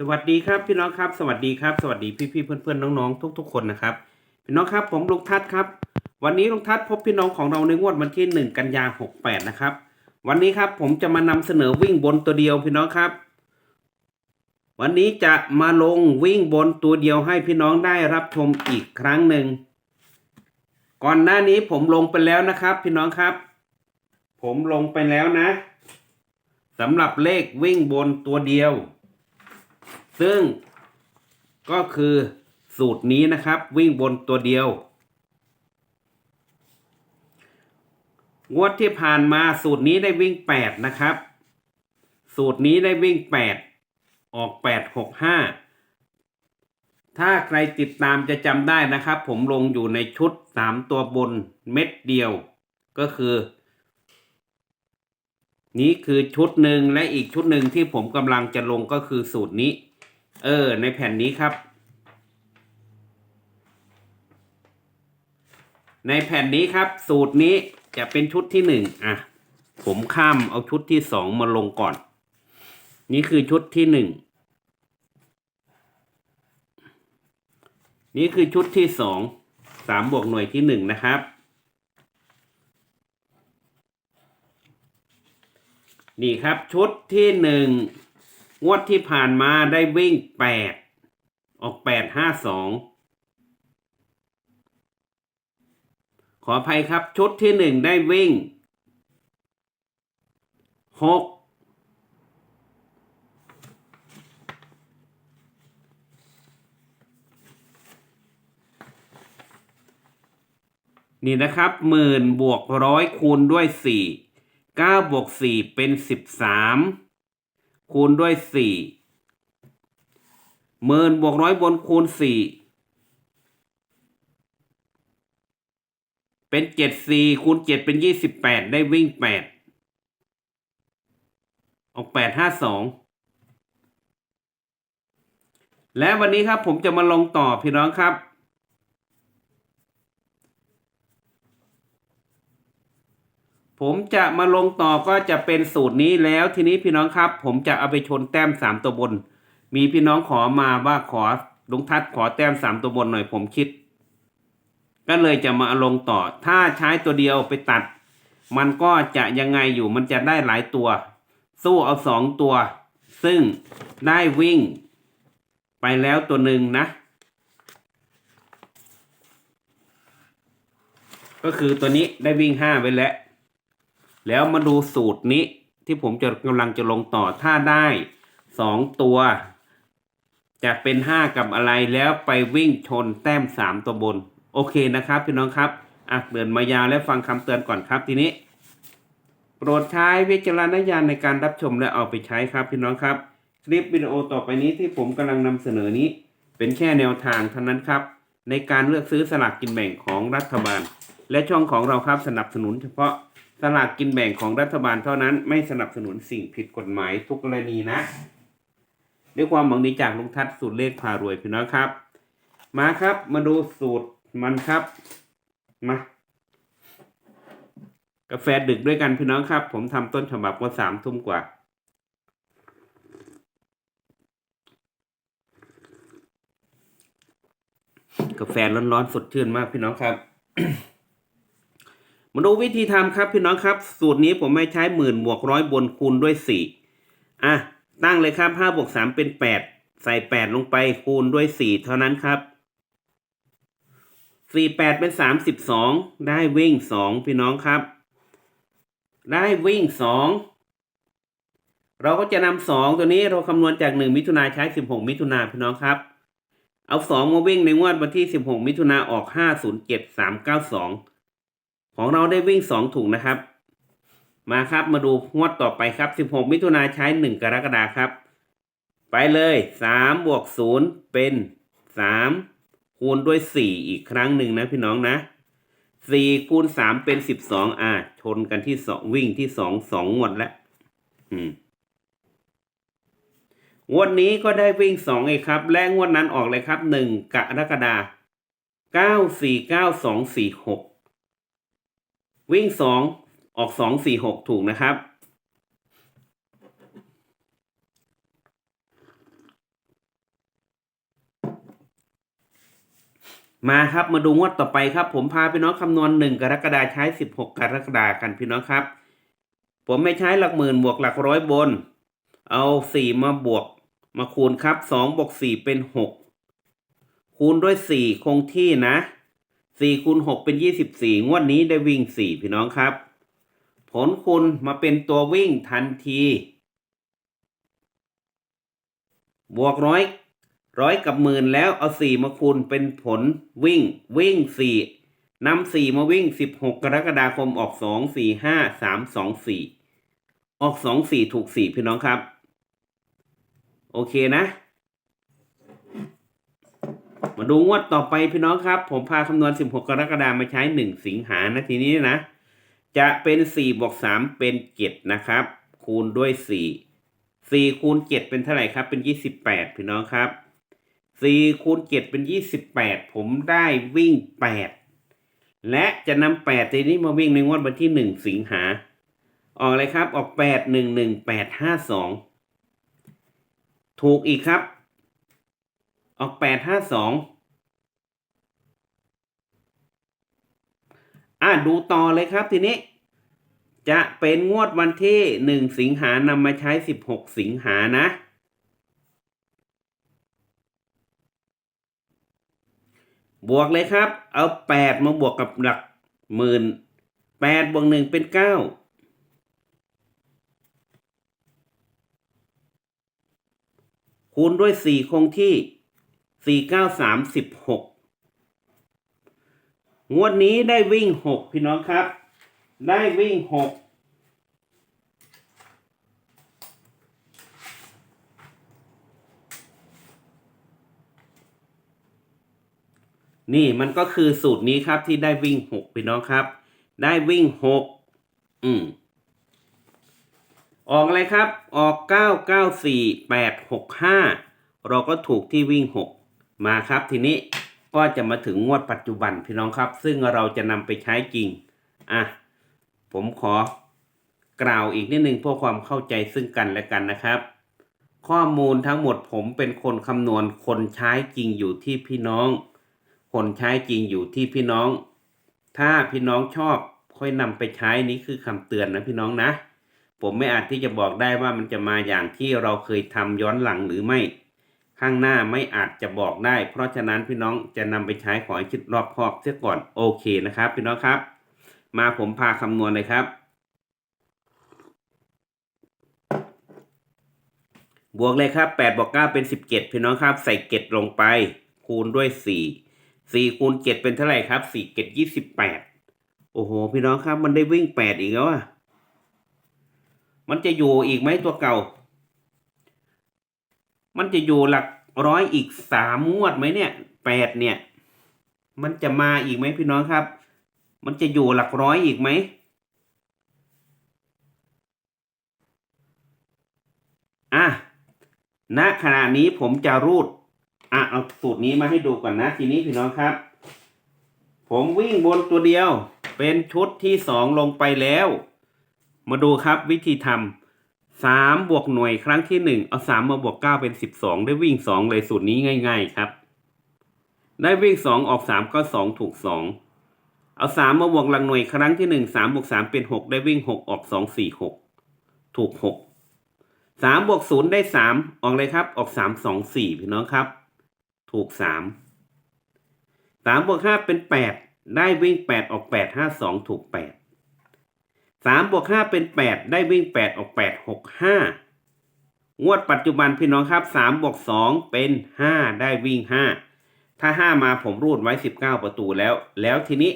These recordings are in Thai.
สวัสดีครับพี่น้องครับ สวัสดีครับ สวัสดีพี่ๆเพื่อนๆน้องๆทุกๆคนนะครับพี่น้องครับผมลุงทัศน์ครับ วันนี้ลุงทัศน์พบพี่น้องของเราในงวดวันที่ 1 กันยา68นะครับวันนี้ครับผมจะมานำเสนอวิ่งบนตัวเดียวพี่น้องครับ วันนี้จะมาลงวิ่งบนตัวเดียวให้พี่น้องได้รับชมอีกครั้งหนึ่งก่อนหน้านี้ผมลงไปแล้วนะครับ พี่น้องครับ ผมลงไปแล้วนะสำหรับเลขวิ่งบนตัวเดียว ซึ่งก็คือสูตรนี้นะครับ วิ่งบนตัวเดียว งวดที่ผ่านมาสูตรนี้ได้วิ่งแปดนะครับ สูตรนี้ได้วิ่งแปดออกแปดหกห้าถ้าใครติดตามจะจำได้นะครับ ผมลงอยู่ในชุดสามตัวบนเม็ดเดียว ก็คือ นี้คือชุดหนึ่งและอีกชุดหนึ่งที่ผมกำลังจะลงก็คือสูตรนี้ เออ ในแผ่นนี้ครับ ในแผ่นนี้ครับ สูตรนี้จะเป็นชุดที่หนึ่งอะ ผมข้ามเอาชุดที่สองมาลงก่อน นี่คือชุดที่หนึ่งนี่คือชุดที่สองสามบวกหน่วยที่หนึ่งนะครับ นี่ครับชุดที่หนึ่ง งวดที่ผ่านมาได้วิ่งแปดออกแปดห้าสองขออภัยครับ ชุดที่หนึ่งได้วิ่งหกนี่นะครับหมื่นบวกร้อยคูณด้วยสี่เก้าบวกสี่เป็นสิบสาม คูณด้วยสี่หมื่นบวกร้อยบนคูณสี่เป็นเจ็ดสี่คูณเจ็ดเป็นยี่สิบแปดได้วิ่งแปดออกแปดห้าสองและวันนี้ครับผมจะมาลงต่อพี่น้องครับ ผมจะมาลงต่อก็จะเป็นสูตรนี้แล้วทีนี้พี่น้องครับ ผมจะเอาไปชนแต้มสามตัวบน มีพี่น้องขอมาว่าขอลุงทัดขอแต้มสามตัวบนหน่อยผมคิด ก็เลยจะมาลงต่อ ถ้าใช้ตัวเดียวไปตัด มันก็จะยังไงอยู่มันจะได้หลายตัว สู้เอาสองตัว ซึ่งได้วิ่ง ไปแล้วตัวหนึ่งนะ ก็คือตัวนี้ได้วิ่งห้าไปแล้ว แล้วมาดูสูตรนี้ที่ผมจะกำลังจะลงต่อถ้าได้สองตัว จะเป็นห้ากับอะไรแล้วไปวิ่งชนแต้มสามตัวบน โอเคนะครับพี่น้องครับอะเดินมายาวและฟังคำเตือนก่อนครับทีนี้ โปรดใช้วิจารณญาณในการรับชมและเอาไปใช้ครับพี่น้องครับ คลิปวิดีโอต่อไปนี้ที่ผมกำลังนำเสนอนี้ เป็นแค่แนวทางเท่านั้นครับ ในการเลือกซื้อสลากกินแบ่งของรัฐบาล และช่องของเราครับสนับสนุนเฉพาะ สลากกินแบ่งของรัฐบาลเท่านั้นไม่สนับสนุนสิ่งผิดกฎหมายทุกกรณีนะด้วยความหวังดีจากลุงทัศน์สูตรเลขพารวยพี่น้องครับ มาครับมาดูสูตรมันครับ มากาแฟดึกด้วยกันพี่น้องครับ ผมทำต้นฉบับว่าสามทุ่มกว่า กาแฟร้อนๆสดชื่นมากพี่น้องครับ มาดูวิธีทำครับพี่น้องครับ สูตรนี้ผมไม่ใช้หมื่นบวกร้อยบนคูณด้วยสี่อะตั้งเลยครับห้าบวกสามเป็นแปดใส่แปดลงไปคูณด้วยสี่เท่านั้นครับสี่แปดเป็นสามสิบสองได้วิ่งสองพี่น้องครับ ได้วิ่งสองเราก็จะนำสองตัวนี้เราคำนวณจากหนึ่งมิถุนาใช้สิบหกมิถุนาพี่น้องครับ เอาสองมาวิ่งในงวดวันที่สิบหกมิถุนาออกห้าศูนย์เจ็ดสามเก้าสอง ของเราได้วิ่งสองถุงนะครับ มาครับมาดูงวดต่อไปครับสิบหกมิถุนาใช้หนึ่งกรกฎาครับ ไปเลยสามบวกศูนย์เป็นสามคูณด้วยสี่อีกครั้งหนึ่งนะพี่น้องนะสี่คูณสามเป็นสิบสองอะชนกันที่สองวิ่งที่สองสองงวดแล้วอืมงวดนี้ก็ได้วิ่งสองเองครับ และงวดนั้นออกเลยครับหนึ่งกรกฎาเก้าสี่เก้าสองสี่หก วิ่งสองออกสองสี่หกถูกนะครับ มาครับมาดูงวดต่อไปครับ ผมพาพี่น้องคำนวณหนึ่งกรกฎาใช้สิบหกกรกฎากันพี่น้องครับ ผมไม่ใช้หลักหมื่นบวกหลักร้อยบน เอาสี่มาบวก มาคูณครับสองบวกสี่เป็นหกคูณด้วยสี่คงที่นะ สี่คูณหกเป็นยี่สิบสี่งวดนี้ได้วิ่งสี่พี่น้องครับ ผลคุณมาเป็นตัววิ่งทันที บวกร้อยร้อยกับหมื่นแล้วเอาสี่มาคูณเป็นผลวิ่งวิ่งสี่นำสี่มาวิ่งสิบหกกรกฎาคมออกสองสี่ห้าสามสองสี่ออกสองสี่ถูกสี่พี่น้องครับ โอเคนะ มาดูงวดต่อไปพี่น้องครับ ผมพาคำนวณ 16 กรกฎาคมมาใช้ 1 สิงหานะทีนี้นะ จะเป็น4บวก3เป็น 7 นะครับ คูณด้วย 4 4 คูณ 7 เป็นเท่าไหร่ครับ เป็น 28 พี่น้องครับ4คูณ7เป็น 28 ผมได้วิ่ง 8 และจะนำ8ทีนี้มาวิ่งในงวดวันที่ 1 สิงหา ออกเลยครับ ออก 8 1 1 8 5 2 ถูกอีกครับ ออกแปดห้าสองอะดูต่อเลยครับทีนี้ จะเป็นงวดวันที่หนึ่งสิงหานำมาใช้สิบหกสิงหานะ บวกเลยครับ เอาแปดมาบวกกับหลักหมื่นแปดบวกหนึ่งเป็นเก้าคูณด้วยสี่คงที่ สี่เก้าสามสิบหกงวดนี้ได้วิ่งหกพี่น้องครับ ได้วิ่งหกนี่มันก็คือสูตรนี้ครับที่ได้วิ่งหกพี่น้องครับ ได้วิ่งหกอืมออกอะไรครับ ออกเก้าเก้าสี่แปดหกห้าเราก็ถูกที่วิ่งหก มาครับทีนี้ก็จะมาถึงงวดปัจจุบันพี่น้องครับ ซึ่งเราจะนำไปใช้จริงอะผมขอกล่าวอีกนิดนึงเพื่อความเข้าใจซึ่งกันและกันนะครับ ข้อมูลทั้งหมดผมเป็นคนคำนวณคนใช้จริงอยู่ที่พี่น้อง คนใช้จริงอยู่ที่พี่น้อง ถ้าพี่น้องชอบค่อยนำไปใช้นี้คือคำเตือนนะพี่น้องนะ ผมไม่อาจที่จะบอกได้ว่ามันจะมาอย่างที่เราเคยทำย้อนหลังหรือไม่ ข้างหน้าไม่อาจจะบอกได้ เพราะฉะนั้นพี่น้องจะนำไปใช้ขอให้คิดรอบคอบเสียก่อนโอเคนะครับ พี่น้องครับ มาผมพาคำนวณเลยครับ บวกเลยครับ8บวก9เป็น 17 พี่น้องครับ ใส่เกตลงไป คูณด้วย 4 4คูณ7เป็นเท่าไหร่ครับ4เกต28 โอ้โห พี่น้องครับ มันได้วิ่ง 8 อีกแล้วอะมันจะอยู่อีกไหมตัวเก่า มันจะอยู่หลักร้อยอีกสามงวดไหมเนี่ยแปดเนี่ย มันจะมาอีกไหมพี่น้องครับ มันจะอยู่หลักร้อยอีกไหมอะณขณะนี้ผมจะรูดอะเอาสูตรนี้มาให้ดูก่อนนะ ทีนี้พี่น้องครับ ผมวิ่งบนตัวเดียว เป็นชุดที่สองลงไปแล้ว มาดูครับวิธีทำ สามบวกหน่วยครั้งที่หนึ่งเอาสามมาบวกเก้าเป็นสิบสองได้วิ่งสองเลยสูตรนี้ง่าย ๆครับ ได้วิ่งสองออกสามก็สองถูกสองเอาสามมาบวกหลักหน่วยครั้งที่หนึ่งสามบวกสามเป็นหกได้วิ่งหกออกสองสี่หกถูกหกสามบวกศูนย์ได้สามออกเลยครับออกสามสองสี่พี่น้องครับ ถูกสามสามบวกห้าเป็นแปดได้วิ่งแปดออกแปดห้าสองถูกแปด 3บวก5เป็น 8 ได้วิ่ง 8 ออก 8 6 5 งวดปัจจุบันพี่น้องครับ3บวก2เป็น 5 ได้วิ่ง 5 ถ้า 5 มาผมรูดไว้ 19 ประตูแล้ว แล้วทีนี้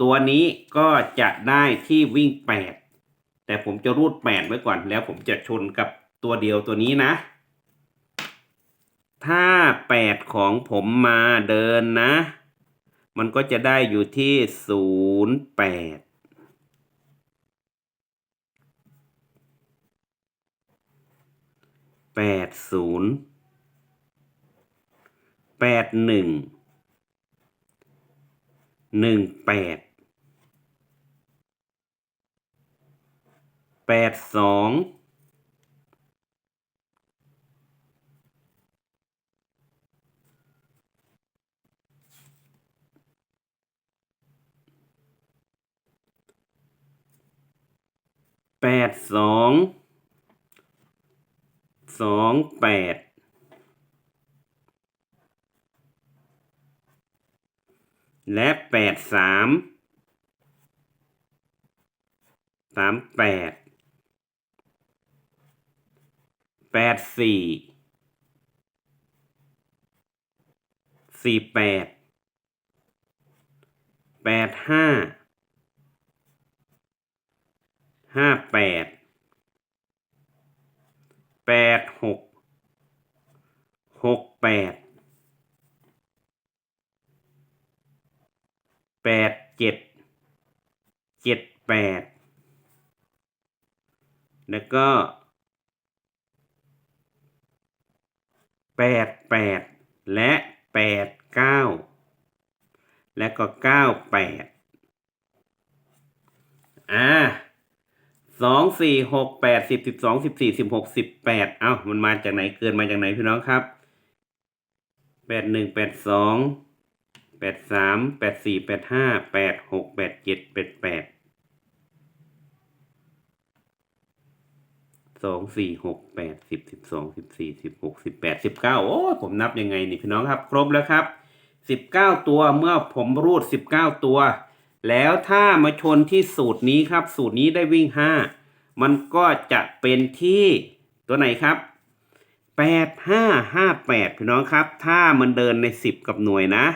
ตัวนี้ก็จะได้ที่วิ่ง 8 แต่ผมจะรูด 8 ไว้ก่อนแล้วผมจะชนกับตัวเดียวตัวนี้นะ ถ้า 8 ของผมมาเดินนะ มันก็จะได้อยู่ที่ 08 แปดศูนย์แปดหนึ่งหนึ่งแปดแปดสองแปดสอง สองแปดและแปดสามสามแปดแปดสี่สี่แปดแปดห้าห้าแปด แปดหกหกแปดแปดเจ็ดเจ็ดแปดแล้วก็แปดแปดและแปดเก้าและก็เก้าแปดอ่า สองสี่หกแปดสิบสิบสองสิบสี่สิบหกสิบแปดเอ้ามันมาจากไหนเกินมาจากไหนพี่น้องครับแปดหนึ่งแปดสองแปดสามแปดสี่แปดห้าแปดหกแปดเจ็ดแปดแปดสองสี่หกแปดสิบสิบสองสิบสี่สิบหกสิบแปดสิบเก้าโอ้ผมนับยังไงนี่พี่น้องครับ ครบแล้วครับสิบเก้าตัวเมื่อผมรูดสิบเก้าตัว แล้วถ้ามาชนที่สูตรนี้ครับ สูตรนี้ได้วิ่งห้ามันก็จะเป็นที่ตัวไหนครับแปดห้าห้าแปดพี่น้องครับ ถ้ามันเดินในสิบกับหน่วยนะ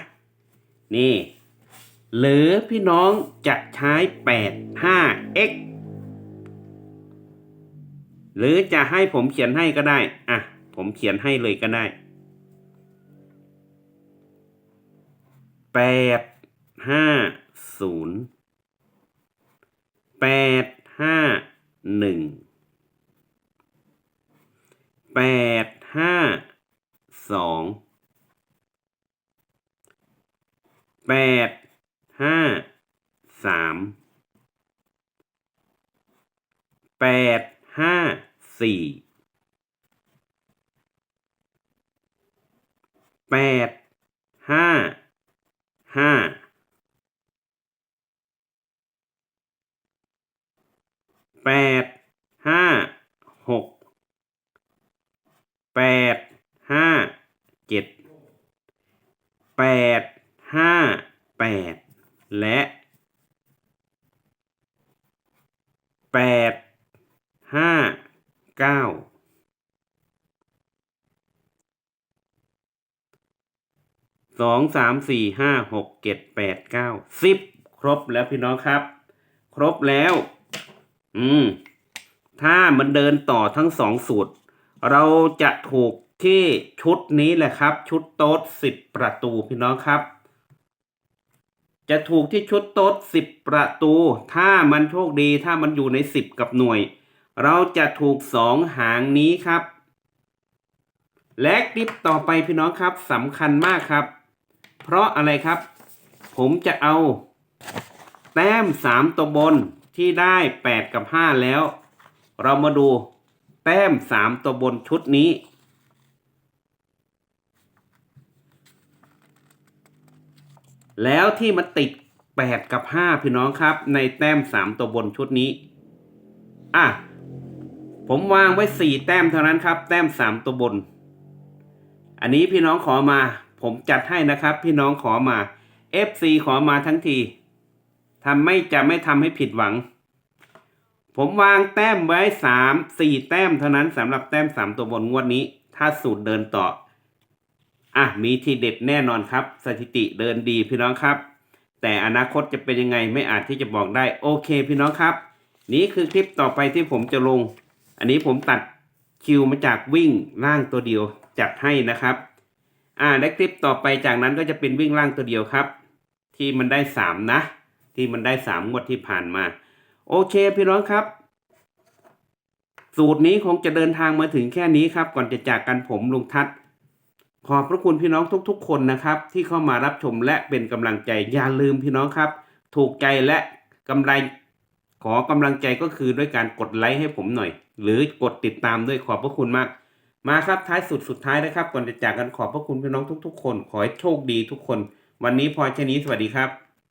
นี่ หรือพี่น้องจะใช้แปดห้า x หรือจะให้ผมเขียนให้ก็ได้ อะ ผมเขียนให้เลยก็ได้แปดห้า ศูนย์แปดห้าหนึ่งแปดห้าสองแปดห้าสามแปดห้าสี่แปดห้าห้า แปดห้าหกแปดห้าเจ็ดแปดห้าแปดและแปดห้าเก้าสองสามสี่ห้าหกเจ็ดแปดเก้าสิบครบแล้วพี่น้องครับ ครบแล้ว อืม ถ้ามันเดินต่อทั้งสองสูตร เราจะถูกที่ชุดนี้แหละครับ ชุดโต๊ดสิบประตูพี่น้องครับ จะถูกที่ชุดโต๊ดสิบประตู ถ้ามันโชคดีถ้ามันอยู่ในสิบกับหน่วย เราจะถูกสองหางนี้ครับ และคลิปต่อไปพี่น้องครับสำคัญมากครับ เพราะอะไรครับ ผมจะเอา แต้มสามตัวบน ที่ได้แปดกับห้าแล้ว เรามาดูแต้มสามตัวบนชุดนี้ แล้วที่มันติดแปดกับห้าพี่น้องครับ ในแต้มสามตัวบนชุดนี้ อะ ผมวางไว้สี่แต้มเท่านั้นครับ แต้มสามตัวบน อันนี้พี่น้องขอมา ผมจัดให้นะครับ พี่น้องขอมา FC ขอมาทั้งที ทำไม่จะไม่ทำให้ผิดหวัง ผมวางแต้มไว้สามสี่แต้มเท่านั้นสำหรับแต้มสามตัวบนงวดนี้ ถ้าสูตรเดินต่อ อะ มีทีเด็ดแน่นอนครับ สถิติเดินดีพี่น้องครับ แต่อนาคตจะเป็นยังไงไม่อาจที่จะบอกได้ โอเคพี่น้องครับ นี่คือคลิปต่อไปที่ผมจะลง อันนี้ผมตัดคิวมาจากวิ่งล่างตัวเดียวจัดให้นะครับ อ่าและคลิปต่อไปจากนั้นก็จะเป็นวิ่งล่างตัวเดียวครับ ที่มันได้สามนะ ที่มันได้สามงวดที่ผ่านมา โอเคพี่น้องครับ สูตรนี้คงจะเดินทางมาถึงแค่นี้ครับ ก่อนจะจากกันผมลุงทัศน์ขอบพระคุณพี่น้องทุกๆ คนนะครับ ที่เข้ามารับชมและเป็นกำลังใจอย่าลืมพี่น้องครับ ถูกใจและกำไรขอกำลังใจก็คือด้วยการกดไลค์ให้ผมหน่อย หรือกดติดตามด้วยขอบพระคุณมาก มาครับท้ายสุดสุดท้ายนะครับ ก่อนจะจากกันขอบพระคุณพี่น้องทุก ๆ คน ขอให้โชคดีทุกคน วันนี้พอแค่นี้สวัสดีครับ